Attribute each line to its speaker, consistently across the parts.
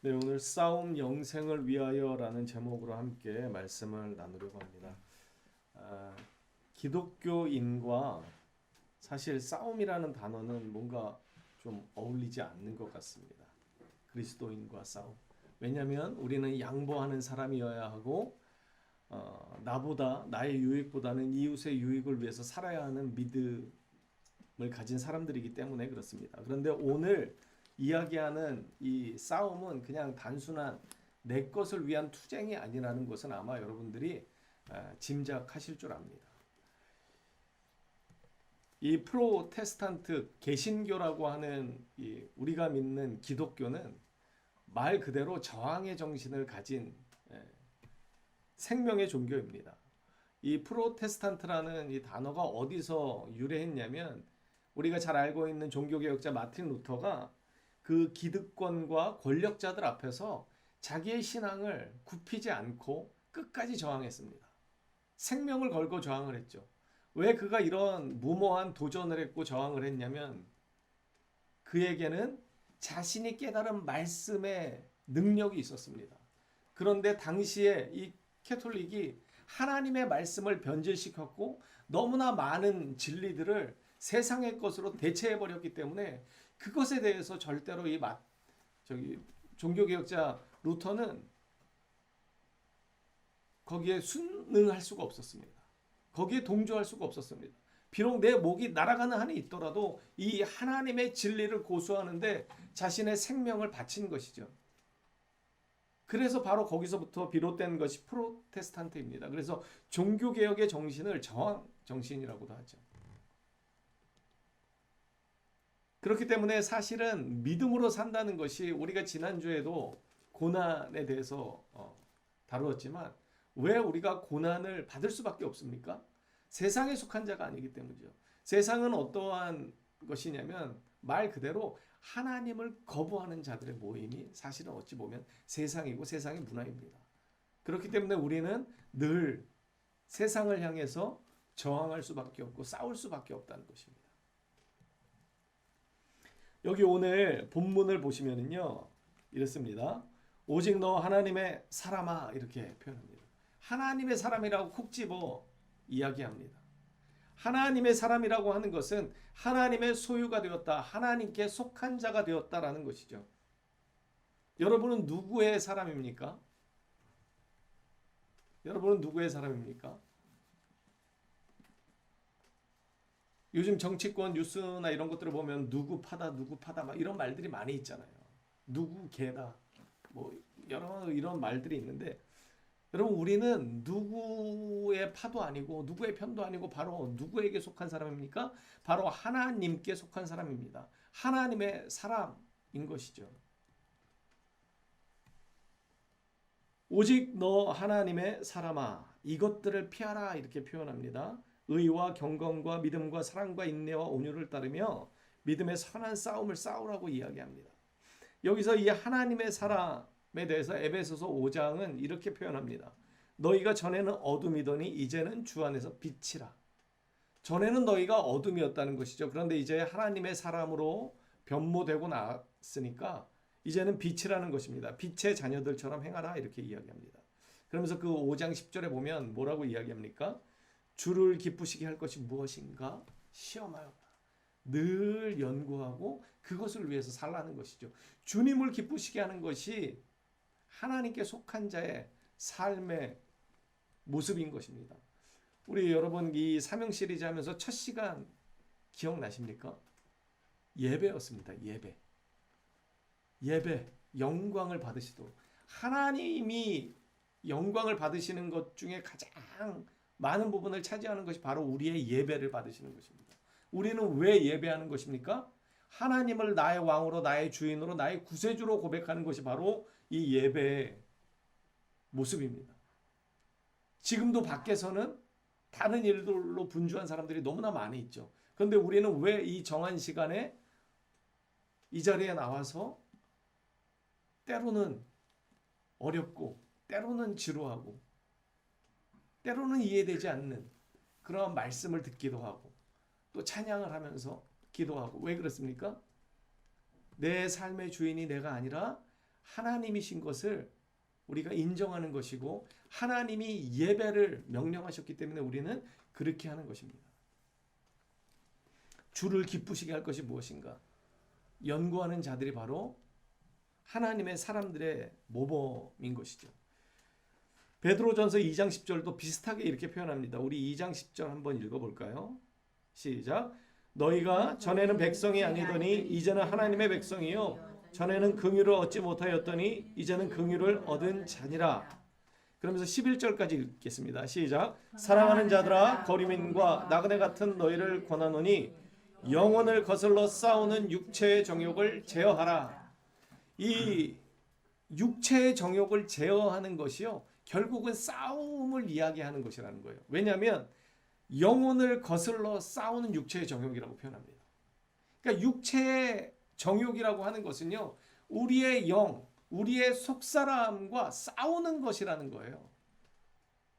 Speaker 1: 네, 오늘 싸움 영생을 위하여라는 제목으로 함께 말씀을 나누려고 합니다. 아, 기독교인과 사실 싸움이라는 단어는 뭔가 좀 어울리지 않는 것 같습니다. 그리스도인과 싸움. 왜냐하면 우리는 양보하는 사람이어야 하고 어, 나보다 나의 유익보다는 이웃의 유익을 위해서 살아야 하는 믿음을 가진 사람들이기 때문에 그렇습니다. 그런데 오늘 이야기하는 이 싸움은 그냥 단순한 내 것을 위한 투쟁이 아니라는 것은 아마 여러분들이 아, 짐작하실 줄 압니다. 이 프로테스탄트 개신교라고 하는 이 우리가 믿는 기독교는 말 그대로 저항의 정신을 가진 예, 생명의 종교입니다. 이 프로테스탄트라는 이 단어가 어디서 유래했냐면 우리가 잘 알고 있는 종교개혁자 마틴 루터가 그 기득권과 권력자들 앞에서 자기의 신앙을 굽히지 않고 끝까지 저항했습니다. 생명을 걸고 저항을 했죠. 왜 그가 이런 무모한 도전을 했고 저항을 했냐면 그에게는 자신이 깨달은 말씀의 능력이 있었습니다. 그런데 당시에 이 캐톨릭이 하나님의 말씀을 변질시켰고 너무나 많은 진리들을 세상의 것으로 대체해 버렸기 때문에 그것에 대해서 절대로 이 마, 저기 종교개혁자 루터는 거기에 순응할 수가 없었습니다. 거기에 동조할 수가 없었습니다. 비록 내 목이 날아가는 한이 있더라도 이 하나님의 진리를 고수하는데 자신의 생명을 바친 것이죠. 그래서 바로 거기서부터 비롯된 것이 프로테스탄트입니다. 그래서 종교개혁의 정신을 저항 정신이라고도 하죠. 그렇기 때문에 사실은 믿음으로 산다는 것이 우리가 지난주에도 고난에 대해서 어, 다루었지만 왜 우리가 고난을 받을 수밖에 없습니까? 세상에 속한 자가 아니기 때문이죠. 세상은 어떠한 것이냐면 말 그대로 하나님을 거부하는 자들의 모임이 사실은 어찌 보면 세상이고 세상의 문화입니다. 그렇기 때문에 우리는 늘 세상을 향해서 저항할 수밖에 없고 싸울 수밖에 없다는 것입니다. 여기 오늘 본문을 보시면은요 이렇습니다. 오직 너 하나님의 사람아 이렇게 표현합니다. 하나님의 사람이라고 콕 집어 이야기합니다. 하나님의 사람이라고 하는 것은 하나님의 소유가 되었다. 하나님께 속한 자가 되었다라는 것이죠. 여러분은 누구의 사람입니까? 여러분은 누구의 사람입니까? 요즘 정치권 뉴스나 이런 것들을 보면 누구 파다 누구 파다 막 이런 말들이 많이 있잖아요. 누구 개다 뭐 여러 이런 말들이 있는데 여러분 우리는 누구의 파도 아니고 누구의 편도 아니고 바로 누구에게 속한 사람입니까? 바로 하나님께 속한 사람입니다. 하나님의 사람인 것이죠. 오직 너 하나님의 사람아 이것들을 피하라 이렇게 표현합니다. 의와 경건과 믿음과 사랑과 인내와 온유를 따르며 믿음의 선한 싸움을 싸우라고 이야기합니다. 여기서 이 하나님의 사람에 대해서 에베소서 5장은 이렇게 표현합니다. 너희가 전에는 어둠이더니 이제는 주 안에서 빛이라. 전에는 너희가 어둠이었다는 것이죠. 그런데 이제 하나님의 사람으로 변모되고 나왔으니까 이제는 빛이라는 것입니다. 빛의 자녀들처럼 행하라 이렇게 이야기합니다. 그러면서 그 5장 10절에 보면 뭐라고 이야기합니까? 주를 기쁘시게 할 것이 무엇인가 시험하여 늘 연구하고 그것을 위해서 살라는 것이죠. 주님을 기쁘시게 하는 것이 하나님께 속한 자의 삶의 모습인 것입니다. 우리 여러분 이 사명 시리즈 하면서 첫 시간 기억나십니까? 예배였습니다. 예배. 예배, 영광을 받으시도록 하나님이 영광을 받으시는 것 중에 가장 많은 부분을 차지하는 것이 바로 우리의 예배를 받으시는 것입니다. 우리는 왜 예배하는 것입니까? 하나님을 나의 왕으로, 나의 주인으로, 나의 구세주로 고백하는 것이 바로 이 예배의 모습입니다. 지금도 밖에서는 다른 일들로 분주한 사람들이 너무나 많이 있죠. 그런데 우리는 왜 이 정한 시간에 이 자리에 나와서 때로는 어렵고, 때로는 지루하고, 때로는 이해되지 않는 그런 말씀을 듣기도 하고 또 찬양을 하면서 기도하고 왜 그렇습니까? 내 삶의 주인이 내가 아니라 하나님이신 것을 우리가 인정하는 것이고 하나님이 예배를 명령하셨기 때문에 우리는 그렇게 하는 것입니다. 주를 기쁘시게 할 것이 무엇인가? 연구하는 자들이 바로 하나님의 사람들의 모범인 것이죠. 베드로전서 2장 10절도 비슷하게 이렇게 표현합니다. 우리 2장 10절 한번 읽어 볼까요? 시작. 너희가 전에는 백성이 아니더니 이제는 하나님의 백성이요 전에는 긍휼을 얻지 못하였더니 이제는 긍휼을 얻은 자니라. 그러면서 11절까지 읽겠습니다. 시작. 사랑하는 자들아 거리민과 나그네 같은 너희를 권하노니 영혼을 거슬러 싸우는 육체의 정욕을 제어하라. 이 육체의 정욕을 제어하는 것이요. 결국은 싸움을 이야기하는 것이라는 거예요. 왜냐하면 영혼을 거슬러 싸우는 육체의 정욕이라고 표현합니다. 그러니까 육체의 정욕이라고 하는 것은요. 우리의 영, 우리의 속사람과 싸우는 것이라는 거예요.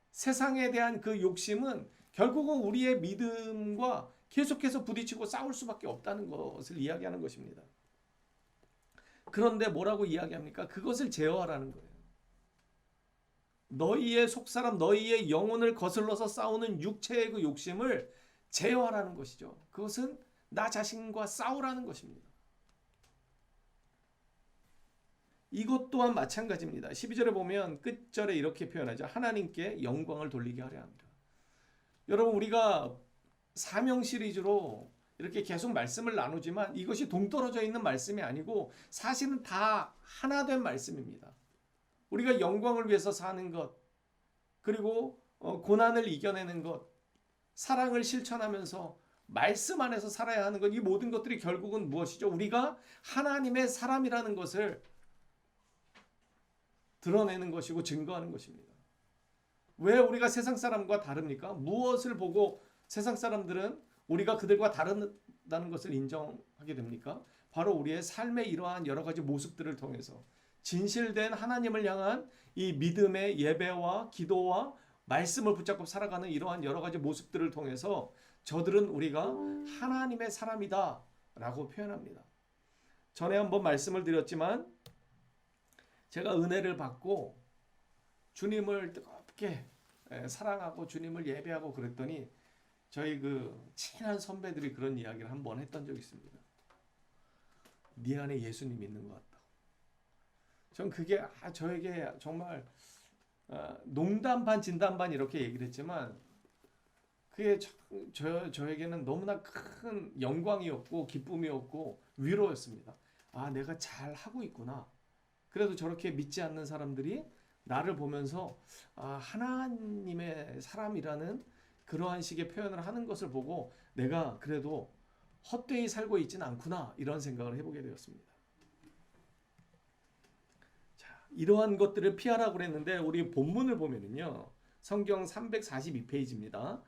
Speaker 1: 세상에 대한 그 욕심은 결국은 우리의 믿음과 계속해서 부딪히고 싸울 수밖에 없다는 것을 이야기하는 것입니다. 그런데 뭐라고 이야기합니까? 그것을 제어하라는 거예요. 너희의 속사람, 너희의 영혼을 거슬러서 싸우는 육체의 그 욕심을 제어하라는 것이죠. 그것은 나 자신과 싸우라는 것입니다. 이것 또한 마찬가지입니다. 12절에 보면 끝절에 이렇게 표현하죠. 하나님께 영광을 돌리게 하려 합니다. 여러분 우리가 사명 시리즈로 이렇게 계속 말씀을 나누지만 이것이 동떨어져 있는 말씀이 아니고 사실은 다 하나 된 말씀입니다. 우리가 영광을 위해서 사는 것, 그리고 어, 고난을 이겨내는 것, 사랑을 실천하면서 말씀 안에서 살아야 하는 것, 이 모든 것들이 결국은 무엇이죠? 우리가 하나님의 사람이라는 것을 드러내는 것이고 증거하는 것입니다. 왜 우리가 세상 사람과 다릅니까? 무엇을 보고 세상 사람들은 우리가 그들과 다르다는 것을 인정하게 됩니까? 바로 우리의 삶의 이러한 여러 가지 모습들을 통해서 진실된 하나님을 향한 이 믿음의 예배와 기도와 말씀을 붙잡고 살아가는 이러한 여러 가지 모습들을 통해서 저들은 우리가 하나님의 사람이다 라고 표현합니다. 전에 한번 말씀을 드렸지만 제가 은혜를 받고 주님을 뜨겁게 예, 사랑하고 주님을 예배하고 그랬더니 저희 그 친한 선배들이 그런 이야기를 한번 했던 적이 있습니다. 네 안에 예수님 있는 것 같다. 전 그게 아, 저에게 정말 아, 농담 반 진담 반 이렇게 얘기를 했지만 그게 저, 저 저에게는 너무나 큰 영광이었고 기쁨이었고 위로였습니다. 아 내가 잘 하고 있구나. 그래도 저렇게 믿지 않는 사람들이 나를 보면서 아, 하나님의 사람이라는 그러한 식의 표현을 하는 것을 보고 내가 그래도 헛되이 살고 있지는 않구나 이런 생각을 해보게 되었습니다. 자, 이러한 것들을 피하라고 그랬는데 우리 본문을 보면은요. 성경 342페이지입니다.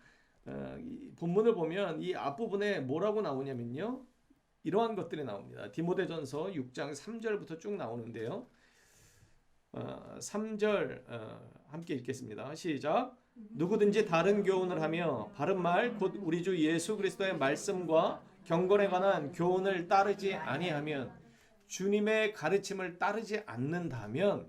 Speaker 1: 어, 이 본문을 보면 이 앞부분에 뭐라고 나오냐면요. 이러한 것들이 나옵니다. 디모데전서 6장 3절부터 쭉 나오는데요. 어, 3절 어, 함께 읽겠습니다. 시작. 누구든지 다른 교훈을 하며 바른 말 곧 우리 주 예수 그리스도의 말씀과 경건에 관한 교훈을 따르지 아니하면 주님의 가르침을 따르지 않는다면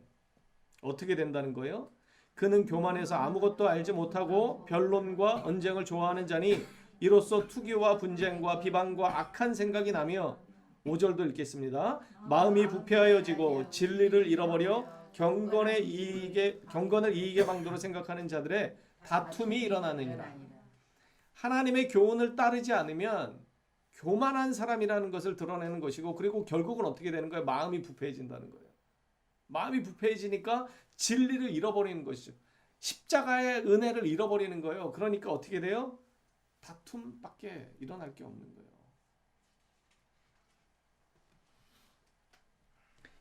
Speaker 1: 어떻게 된다는 거예요? 그는 교만해서 아무것도 알지 못하고 변론과 언쟁을 좋아하는 자니 이로써 투기와 분쟁과 비방과 악한 생각이 나며 5절도 읽겠습니다. 마음이 부패하여지고 진리를 잃어버려 경건의 이익에 경건을 이익의 방도로 생각하는 자들의 다툼이 일어나느니라. 하나님의 교훈을 따르지 않으면 교만한 사람이라는 것을 드러내는 것이고 그리고 결국은 어떻게 되는 거예요? 마음이 부패해진다는 거예요. 마음이 부패해지니까 진리를 잃어버리는 것이죠. 십자가의 은혜를 잃어버리는 거예요. 그러니까 어떻게 돼요? 다툼밖에 일어날 게 없는 거예요.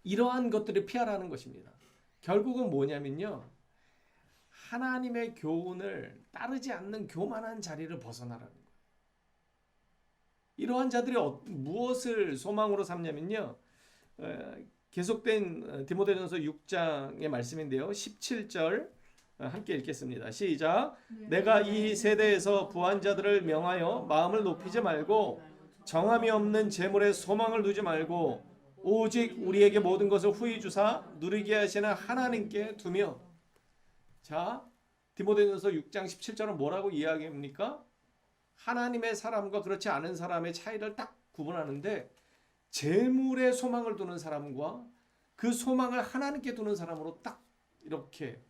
Speaker 1: 이러한 것들을 피하라는 것입니다. 결국은 뭐냐면요. 하나님의 교훈을 따르지 않는 교만한 자리를 벗어나라는. 이러한 자들이 어, 무엇을 소망으로 삼냐면요. 어, 계속된 어, 디모데전서 6장의 말씀인데요. 17절 어, 함께 읽겠습니다. 시작. 내가 이 세대에서 부한 자들을 명하여 마음을 높이지 말고 정함이 없는 재물에 소망을 두지 말고 오직 우리에게 모든 것을 후히 주사 누리게 하시는 하나님께 두며 자 디모데전서 6장 17절은 뭐라고 이야기합니까? 하나님의 사람과 그렇지 않은 사람의 차이를 딱 구분하는데 재물에 소망을 두는 사람과 그 소망을 하나님께 두는 사람으로 딱 이렇게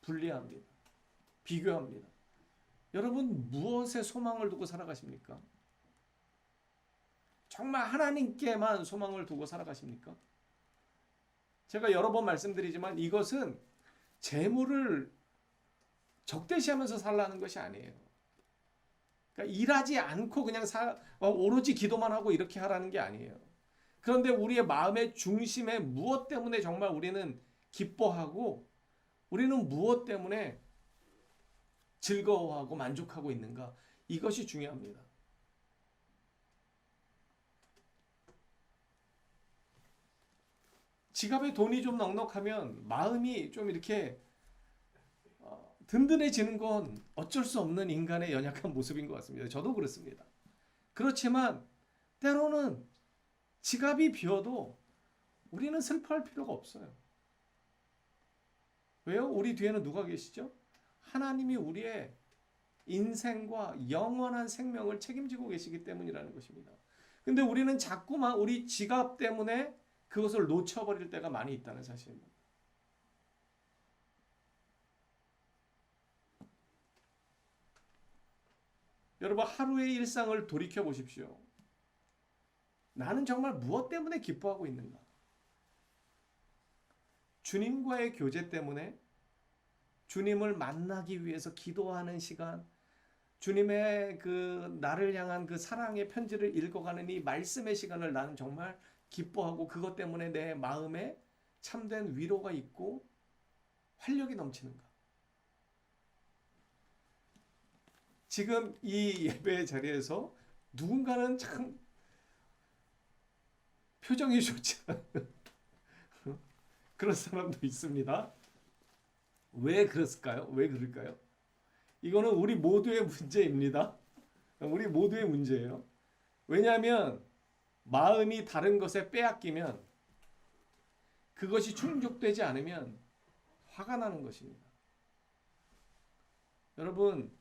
Speaker 1: 분리합니다. 비교합니다. 여러분 무엇에 소망을 두고 살아가십니까? 정말 하나님께만 소망을 두고 살아가십니까? 제가 여러 번 말씀드리지만 이것은 재물을 적대시하면서 살라는 것이 아니에요. 그러니까 일하지 않고 그냥 사, 어, 오로지 기도만 하고 이렇게 하라는 게 아니에요. 그런데 우리의 마음의 중심에 무엇 때문에 정말 우리는 기뻐하고 우리는 무엇 때문에 즐거워하고 만족하고 있는가 이것이 중요합니다. 지갑에 돈이 좀 넉넉하면 마음이 좀 이렇게 어, 든든해지는 건 어쩔 수 없는 인간의 연약한 모습인 것 같습니다. 저도 그렇습니다. 그렇지만 때로는 지갑이 비어도 우리는 슬퍼할 필요가 없어요. 왜요? 우리 뒤에는 누가 계시죠? 하나님이 우리의 인생과 영원한 생명을 책임지고 계시기 때문이라는 것입니다. 근데 우리는 자꾸만 우리 지갑 때문에 그것을 놓쳐버릴 때가 많이 있다는 사실입니다. 여러분 하루의 일상을 돌이켜 보십시오. 나는 정말 무엇 때문에 기뻐하고 있는가? 주님과의 교제 때문에 주님을 만나기 위해서 기도하는 시간, 주님의 그 나를 향한 그 사랑의 편지를 읽어가는 이 말씀의 시간을 나는 정말 기뻐하고 그것 때문에 내 마음에 참된 위로가 있고 활력이 넘치는가? 지금 이 예배 자리에서 누군가는 참 표정이 좋지 않은 그런 사람도 있습니다. 왜 그랬을까요? 왜 그럴까요? 이거는 우리 모두의 문제입니다. 우리 모두의 문제예요. 왜냐하면 마음이 다른 것에 빼앗기면 그것이 충족되지 않으면 화가 나는 것입니다. 여러분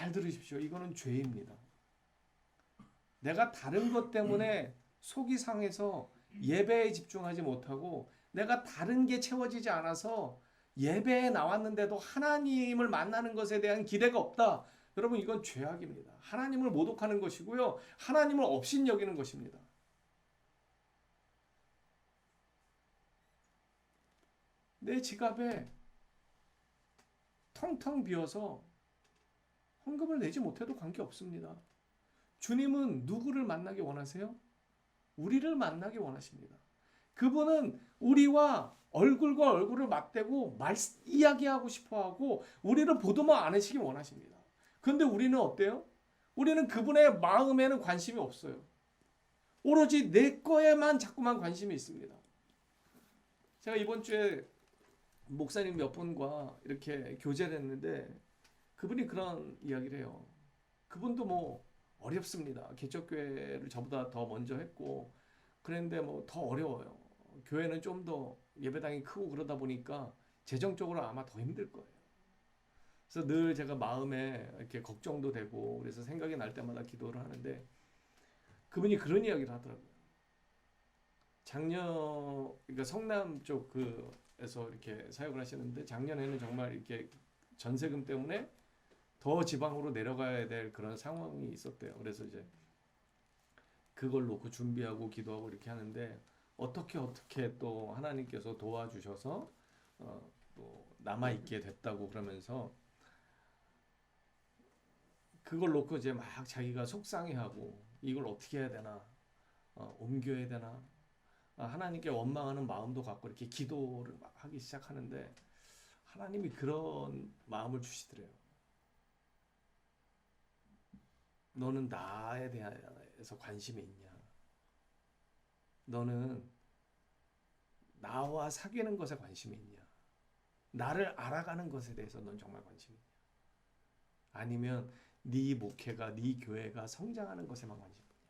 Speaker 1: 잘 들으십시오. 이거는 죄입니다. 내가 다른 것 때문에 속이 상해서 예배에 집중하지 못하고 내가 다른 게 채워지지 않아서 예배에 나왔는데도 하나님을 만나는 것에 대한 기대가 없다. 여러분 이건 죄악입니다. 하나님을 모독하는 것이고요. 하나님을 업신 여기는 것입니다. 내 지갑에 텅텅 비어서 헌금을 내지 못해도 관계 없습니다. 주님은 누구를 만나기 원하세요? 우리를 만나기 원하십니다. 그분은 우리와 얼굴과 얼굴을 맞대고 말 이야기하고 싶어 하고 우리를 보도만 않으시기 원하십니다. 그런데 우리는 어때요? 우리는 그분의 마음에는 관심이 없어요. 오로지 내 거에만 자꾸만 관심이 있습니다. 제가 이번 주에 목사님 몇 분과 이렇게 교제를 했는데 그분이 그런 이야기를 해요. 그분도 뭐 어렵습니다. 개척교회를 저보다 더 먼저 했고 그랬는데 뭐 더 어려워요. 교회는 좀 더 예배당이 크고 그러다 보니까 재정적으로 아마 더 힘들 거예요. 그래서 늘 제가 마음에 이렇게 걱정도 되고 그래서 생각이 날 때마다 기도를 하는데 그분이 그런 이야기를 하더라고요. 작년 그러니까 성남 쪽 그에서 이렇게 사역을 하시는데 작년에는 정말 이렇게 전세금 때문에 더 지방으로 내려가야 될 그런 상황이 있었대요. 그래서 이제 그걸 놓고 준비하고 기도하고 이렇게 하는데 어떻게 어떻게 또 하나님께서 도와주셔서 어, 또 남아 있게 됐다고 그러면서 그걸 놓고 이제 막 자기가 속상해하고 이걸 어떻게 해야 되나 어, 옮겨야 되나 아, 하나님께 원망하는 마음도 갖고 이렇게 기도를 막 하기 시작하는데 하나님이 그런 마음을 주시더래요. 너는 나에 대해서 관심이 있냐? 너는 나와 사귀는 것에 관심이 있냐? 나를 알아가는 것에 대해서 넌 정말 관심이 있냐? 아니면 네 목회가 네 교회가 성장하는 것에만 관심이 있냐?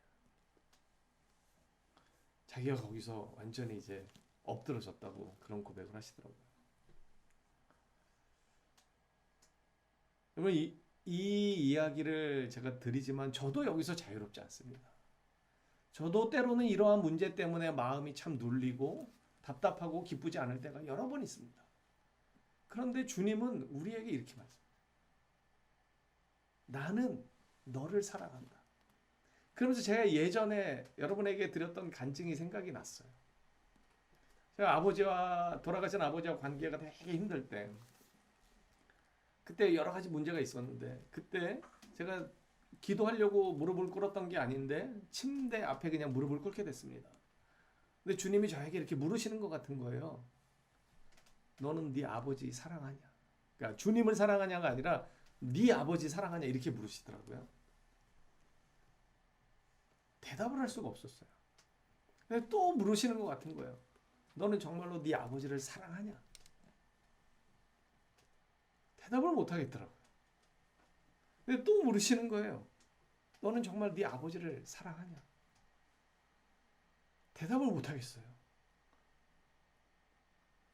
Speaker 1: 자기가 거기서 완전히 이제 엎드러졌다고 그런 고백을 하시더라고요. 여러분 이, 이 이야기를 제가 드리지만 저도 여기서 자유롭지 않습니다. 저도 때로는 이러한 문제 때문에 마음이 참 눌리고 답답하고 기쁘지 않을 때가 여러 번 있습니다. 그런데 주님은 우리에게 이렇게 말씀. 나는 너를 사랑한다. 그러면서 제가 예전에 여러분에게 드렸던 간증이 생각이 났어요. 제가 아버지와 돌아가신 아버지와 관계가 되게 힘들 때 그때 여러 가지 문제가 있었는데 그때 제가 기도하려고 무릎을 꿇었던 게 아닌데 침대 앞에 그냥 무릎을 꿇게 됐습니다. 근데 주님이 저에게 이렇게 물으시는 것 같은 거예요. 너는 네 아버지 사랑하냐? 그러니까 주님을 사랑하냐가 아니라 네 아버지 사랑하냐 이렇게 물으시더라고요. 대답을 할 수가 없었어요. 근데 또 물으시는 것 같은 거예요. 너는 정말로 네 아버지를 사랑하냐? 대답을 못 하겠더라고요. 근데 또 물으시는 거예요. 너는 정말 네 아버지를 사랑하냐? 대답을 못 하겠어요.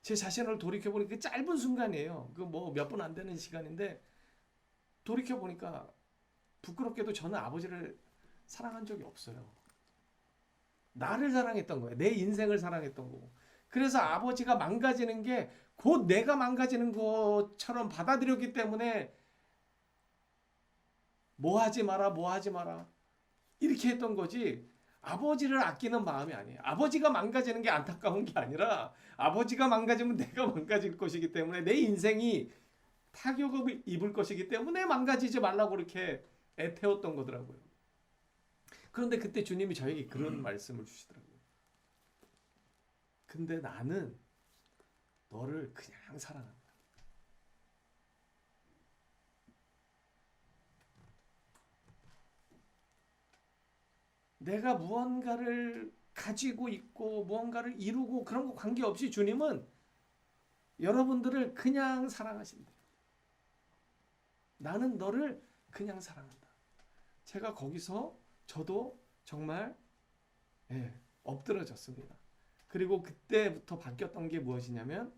Speaker 1: 제 자신을 돌이켜 보니 그 짧은 순간이에요. 그 뭐 몇 분 안 되는 시간인데 돌이켜 보니까 부끄럽게도 저는 아버지를 사랑한 적이 없어요. 나를 사랑했던 거예요. 내 인생을 사랑했던 거고. 그래서 아버지가 망가지는 게 곧 내가 망가지는 것처럼 받아들였기 때문에 뭐 하지 마라, 뭐 하지 마라. 이렇게 했던 거지. 아버지를 아끼는 마음이 아니에요. 아버지가 망가지는 게 안타까운 게 아니라 아버지가 망가지면 내가 망가질 것이기 때문에 내 인생이 타격을 입을 것이기 때문에 망가지지 말라고 그렇게 애태웠던 거더라고요. 그런데 그때 주님이 저에게 그런 말씀을 주시더라고요. 근데 나는 너를 그냥 사랑한다. 내가 무언가를 가지고 있고 무언가를 이루고 그런 거 관계없이 주님은 여러분들을 그냥 사랑하신다. 나는 너를 그냥 사랑한다. 제가 거기서 저도 정말 예, 엎드러졌습니다. 그리고 그때부터 바뀌었던 게 무엇이냐면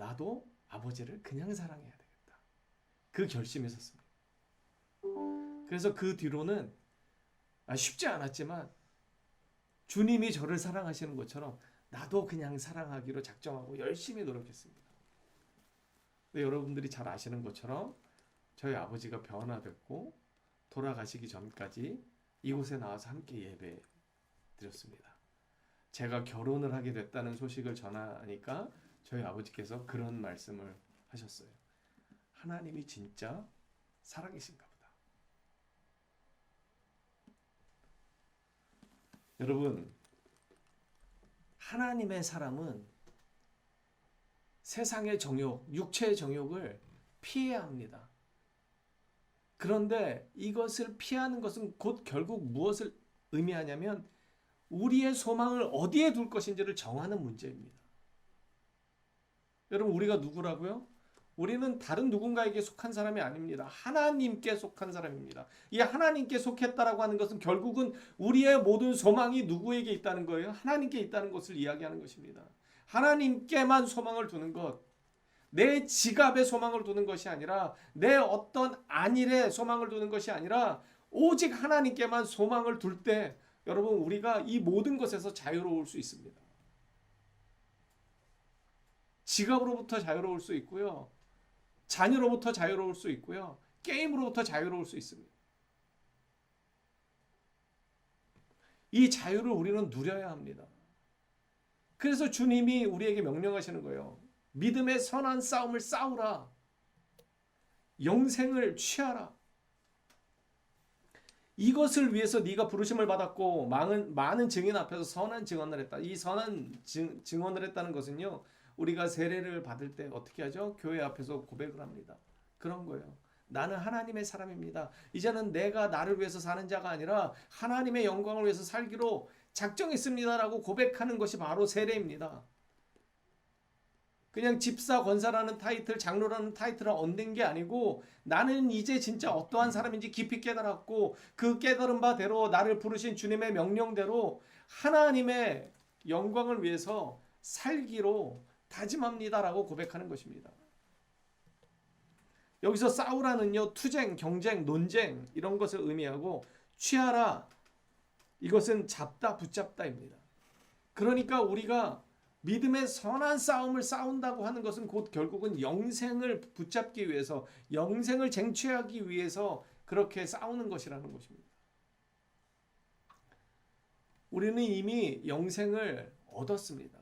Speaker 1: 나도 아버지를 그냥 사랑해야 되겠다. 그 결심이 섰습니다. 그래서 그 뒤로는 아, 쉽지 않았지만 주님이 저를 사랑하시는 것처럼 나도 그냥 사랑하기로 작정하고 열심히 노력했습니다. 근데 여러분들이 잘 아시는 것처럼 저희 아버지가 변화됐고 돌아가시기 전까지 이곳에 나와서 함께 예배 드렸습니다. 제가 결혼을 하게 됐다는 소식을 전하니까 저희 아버지께서 그런 말씀을 하셨어요. 하나님이 진짜 살아계신가 보다. 여러분, 하나님의 사람은 세상의 정욕, 육체의 정욕을 피해야 합니다. 그런데 이것을 피하는 것은 곧 결국 무엇을 의미하냐면 우리의 소망을 어디에 둘 것인지를 정하는 문제입니다. 여러분, 우리가 누구라고요? 우리는 다른 누군가에게 속한 사람이 아닙니다. 하나님께 속한 사람입니다. 이 하나님께 속했다라고 하는 것은 결국은 우리의 모든 소망이 누구에게 있다는 거예요? 하나님께 있다는 것을 이야기하는 것입니다. 하나님께만 소망을 두는 것. 내 지갑에 소망을 두는 것이 아니라 내 어떤 안일에 소망을 두는 것이 아니라 오직 하나님께만 소망을 둘 때 여러분 우리가 이 모든 것에서 자유로울 수 있습니다. 지갑으로부터 자유로울 수 있고요. 자녀로부터 자유로울 수 있고요. 게임으로부터 자유로울 수 있습니다. 이 자유를 우리는 누려야 합니다. 그래서 주님이 우리에게 명령하시는 거예요. 믿음의 선한 싸움을 싸우라. 영생을 취하라. 이것을 위해서 네가 부르심을 받았고 많은 많은 증인 앞에서 선한 증언을 했다. 이 선한 증, 증언을 했다는 것은요. 우리가 세례를 받을 때 어떻게 하죠? 교회 앞에서 고백을 합니다. 그런 거예요. 나는 하나님의 사람입니다. 이제는 내가 나를 위해서 사는 자가 아니라 하나님의 영광을 위해서 살기로 작정했습니다라고 고백하는 것이 바로 세례입니다. 그냥 집사 권사라는 타이틀, 장로라는 타이틀을 얻는 게 아니고 나는 이제 진짜 어떠한 사람인지 깊이 깨달았고 그 깨달은 바대로 나를 부르신 주님의 명령대로 하나님의 영광을 위해서 살기로 다짐합니다라고 고백하는 것입니다. 여기서 싸우라는요 투쟁, 경쟁, 논쟁 이런 것을 의미하고 취하라 이것은 잡다, 붙잡다입니다. 그러니까 우리가 믿음의 선한 싸움을 싸운다고 하는 것은 곧 결국은 영생을 붙잡기 위해서 영생을 쟁취하기 위해서 그렇게 싸우는 것이라는 것입니다. 우리는 이미 영생을 얻었습니다.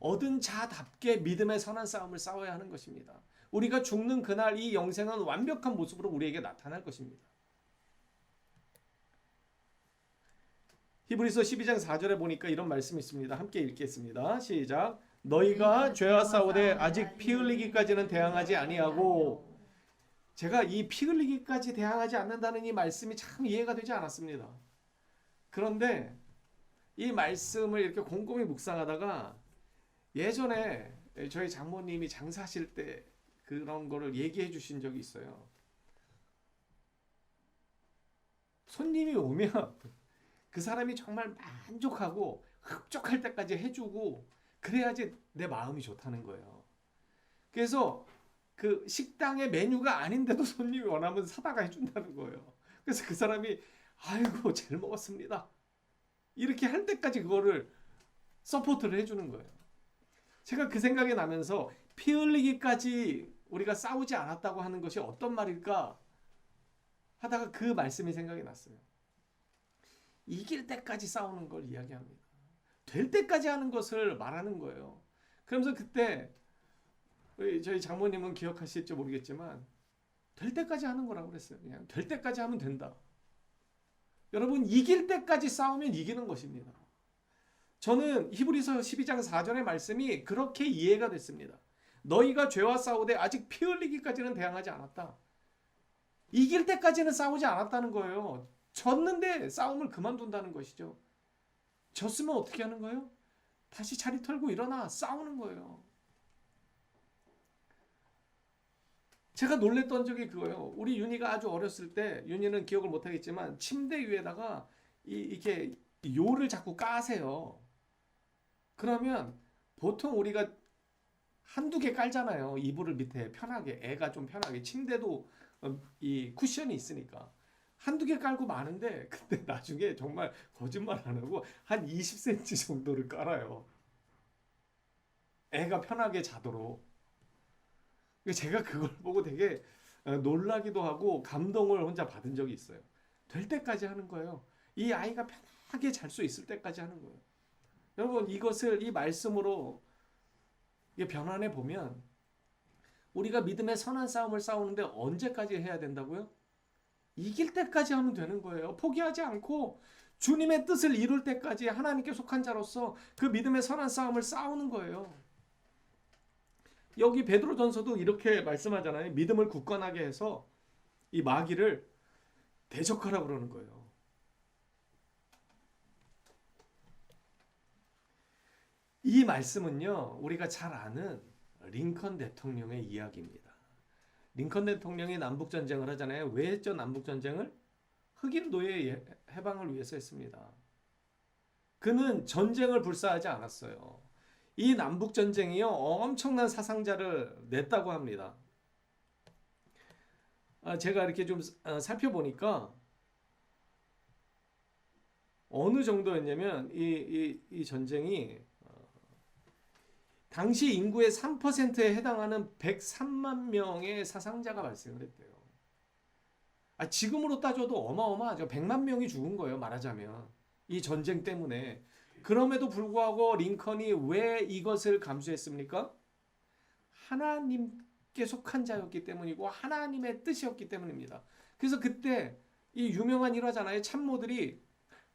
Speaker 1: 얻은 자답게 믿음의 선한 싸움을 싸워야 하는 것입니다. 우리가 죽는 그날 이 영생은 완벽한 모습으로 우리에게 나타날 것입니다. 히브리서 12장 4절에 보니까 이런 말씀이 있습니다. 함께 읽겠습니다. 시작. 너희가 죄와 싸우되 아직 피 흘리기까지는 대항하지 아니하고 제가 이 피 흘리기까지 대항하지 않는다는 이 말씀이 참 이해가 되지 않았습니다. 그런데 이 말씀을 이렇게 곰곰이 묵상하다가 예전에 저희 장모님이 장사하실 때 그런 거를 얘기해 주신 적이 있어요. 손님이 오면 그 사람이 정말 만족하고 흡족할 때까지 해주고 그래야지 내 마음이 좋다는 거예요. 그래서 그 식당의 메뉴가 아닌데도 손님이 원하면 사다가 해준다는 거예요. 그래서 그 사람이 아이고 잘 먹었습니다. 이렇게 할 때까지 그거를 서포트를 해주는 거예요. 제가 그 생각이 나면서 피 흘리기까지 우리가 싸우지 않았다고 하는 것이 어떤 말일까 하다가 그 말씀이 생각이 났어요. 이길 때까지 싸우는 걸 이야기합니다. 될 때까지 하는 것을 말하는 거예요. 그러면서 그때 저희 장모님은 기억하실지 모르겠지만 될 때까지 하는 거라고 그랬어요. 그냥 될 때까지 하면 된다. 여러분 이길 때까지 싸우면 이기는 것입니다. 저는 히브리서 12장 4절의 말씀이 그렇게 이해가 됐습니다. 너희가 죄와 싸우되 아직 피 흘리기까지는 대항하지 않았다. 이길 때까지는 싸우지 않았다는 거예요. 졌는데 싸움을 그만둔다는 것이죠. 졌으면 어떻게 하는 거예요? 다시 자리 털고 일어나 싸우는 거예요. 제가 놀랬던 적이 그거예요. 우리 윤희가 아주 어렸을 때 윤희는 기억을 못 하겠지만 침대 위에다가 이, 이렇게 요를 자꾸 까세요. 그러면 보통 우리가 한두 개 깔잖아요. 이불을 밑에 편하게 애가 좀 편하게 침대도 어, 이 쿠션이 있으니까 한두 개 깔고 마는데 근데 나중에 정말 거짓말 안 하고 한 20cm 정도를 깔아요. 애가 편하게 자도록. 제가 그걸 보고 되게 어, 놀라기도 하고 감동을 혼자 받은 적이 있어요. 될 때까지 하는 거예요. 이 아이가 편하게 잘 수 있을 때까지 하는 거예요. 여러분 이것을 이 말씀으로 변환해 보면 우리가 믿음의 선한 싸움을 싸우는데 언제까지 해야 된다고요? 이길 때까지 하면 되는 거예요. 포기하지 않고 주님의 뜻을 이룰 때까지 하나님께 속한 자로서 그 믿음의 선한 싸움을 싸우는 거예요. 여기 베드로전서도 이렇게 말씀하잖아요. 믿음을 굳건하게 해서 이 마귀를 대적하라 그러는 거예요. 이 말씀은요, 우리가 잘 아는 링컨 대통령의 이야기입니다. 링컨 대통령이 남북 전쟁을 하잖아요. 왜 했죠? 남북 전쟁을 흑인 노예 해방을 위해서 했습니다. 그는 전쟁을 불사하지 않았어요. 이 남북 전쟁이요 엄청난 사상자를 냈다고 합니다. 아, 제가 이렇게 좀 아, 살펴보니까 어느 정도였냐면 이, 이, 이 전쟁이 당시 인구의 3%에 해당하는 103만 명의 사상자가 발생을 했대요. 아, 지금으로 따져도 어마어마하죠. 100만 명이 죽은 거예요, 말하자면. 이 전쟁 때문에. 그럼에도 불구하고 링컨이 왜 이것을 감수했습니까? 하나님께 속한 자였기 때문이고 하나님의 뜻이었기 때문입니다. 그래서 그때 이 유명한 일화잖아요. 참모들이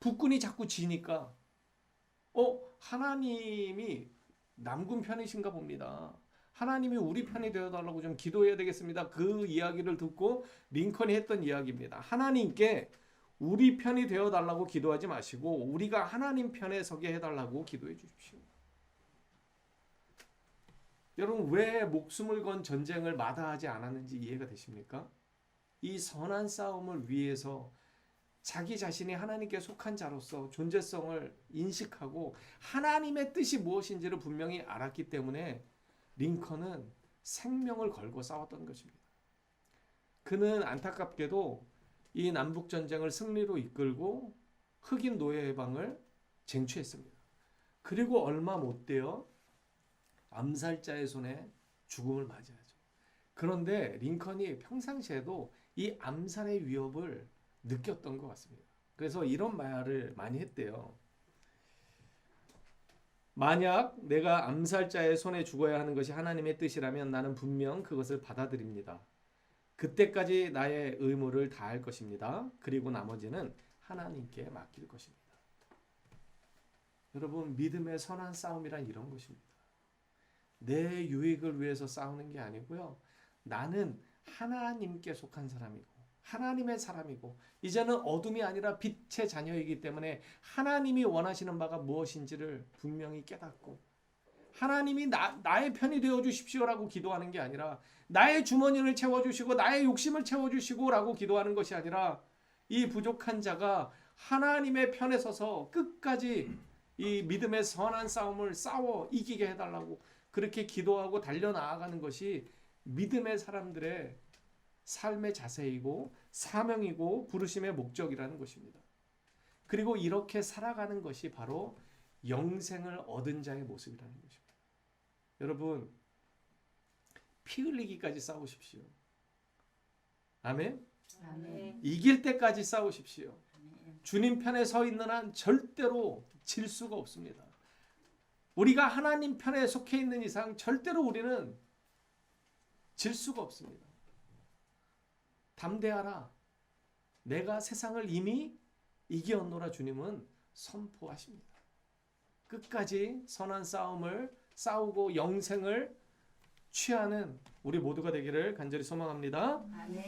Speaker 1: 북군이 자꾸 지니까 어 하나님이 남군 편이신가 봅니다. 하나님이 우리 편이 되어달라고 좀 기도해야 되겠습니다. 그 이야기를 듣고 링컨이 했던 이야기입니다. 하나님께 우리 편이 되어달라고 기도하지 마시고 우리가 하나님 편에 서게 해달라고 기도해 주십시오. 여러분 왜 목숨을 건 전쟁을 마다하지 않았는지 이해가 되십니까? 이 선한 싸움을 위해서 자기 자신이 하나님께 속한 자로서 존재성을 인식하고 하나님의 뜻이 무엇인지를 분명히 알았기 때문에 링컨은 생명을 걸고 싸웠던 것입니다. 그는 안타깝게도 이 남북 전쟁을 승리로 이끌고 흑인 노예 해방을 쟁취했습니다. 그리고 얼마 못 되어 암살자의 손에 죽음을 맞이하죠. 그런데 링컨이 평상시에도 이 암살의 위협을 느꼈던 것 같습니다. 그래서 이런 말을 많이 했대요. 만약 내가 암살자의 손에 죽어야 하는 것이 하나님의 뜻이라면 나는 분명 그것을 받아들입니다. 그때까지 나의 의무를 다할 것입니다. 그리고 나머지는 하나님께 맡길 것입니다. 여러분, 믿음의 선한 싸움이란 이런 것입니다. 내 유익을 위해서 싸우는 게 아니고요. 나는 하나님께 속한 사람이고 하나님의 사람이고 이제는 어둠이 아니라 빛의 자녀이기 때문에 하나님이 원하시는 바가 무엇인지를 분명히 깨닫고 하나님이 나, 나의 편이 되어 주십시오라고 기도하는 게 아니라 나의 주머니를 채워 주시고 나의 욕심을 채워 주시고라고 기도하는 것이 아니라 이 부족한 자가 하나님의 편에 서서 끝까지 이 믿음의 선한 싸움을 싸워 이기게 해달라고 그렇게 기도하고 달려 나아가는 것이 믿음의 사람들의 삶의 자세이고 사명이고 부르심의 목적이라는 것입니다. 그리고 이렇게 살아가는 것이 바로 영생을 얻은 자의 모습이라는 것입니다. 여러분 피 흘리기까지 싸우십시오. 아멘.
Speaker 2: 아멘.
Speaker 1: 이길 때까지 싸우십시오.
Speaker 2: 아멘.
Speaker 1: 주님 편에 서 있는 한 절대로 질 수가 없습니다. 우리가 하나님 편에 속해 있는 이상 절대로 우리는 질 수가 없습니다. 담대하라. 내가 세상을 이미 이기었노라 주님은 선포하십니다. 끝까지 선한 싸움을 싸우고 영생을 취하는 우리 모두가 되기를 간절히 소망합니다.
Speaker 2: 아멘.